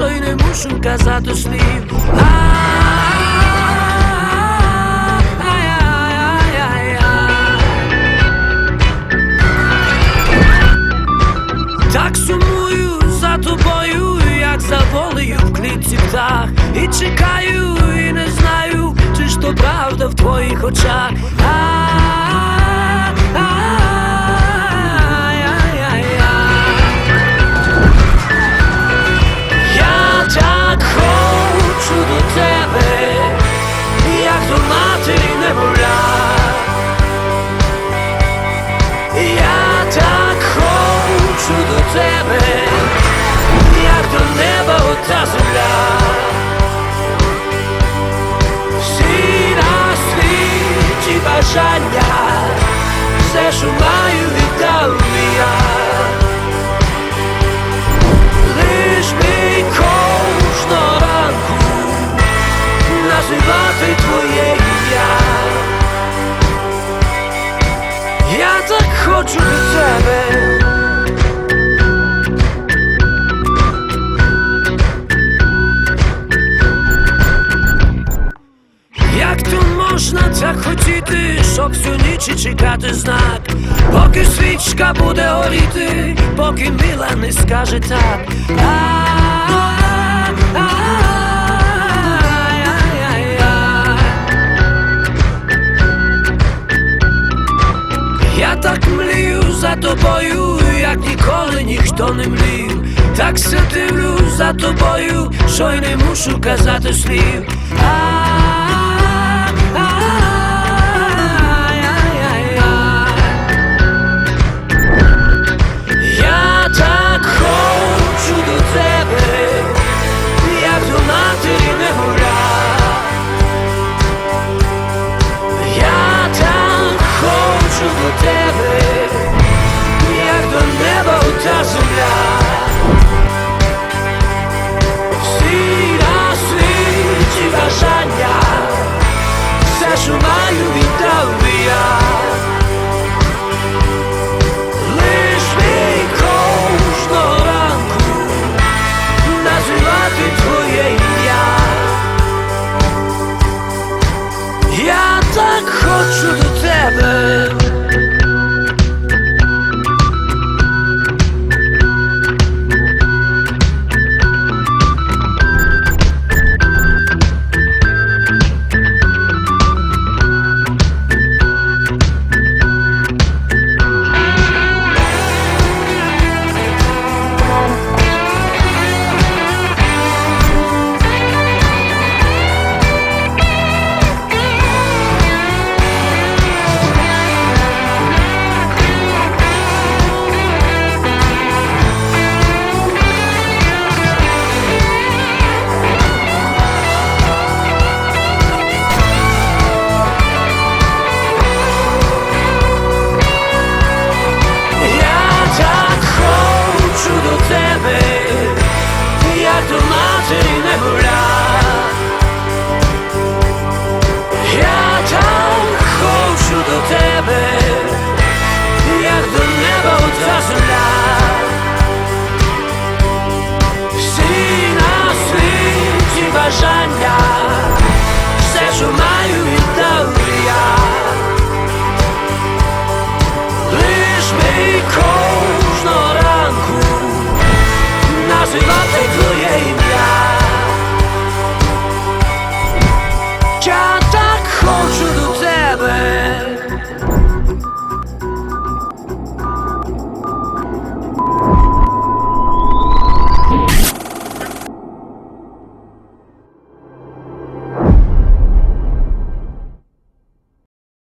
що й не мушу казати слів. Так сумую за тобою, як за волею в клітці птах. І чекаю, і не знаю, чи ж то правда в твоїх очах. Тебе, як до неба ота земля. Всі на світі бажання, все, що маю, віддав можна так хотіти, щоб всю ніч чекати знак, поки свічка буде горіти, поки мила не скаже так. Я так млію за тобою, як ніколи ніхто не млів. Так все дивлю за тобою, що й не мушу казати слів. себе.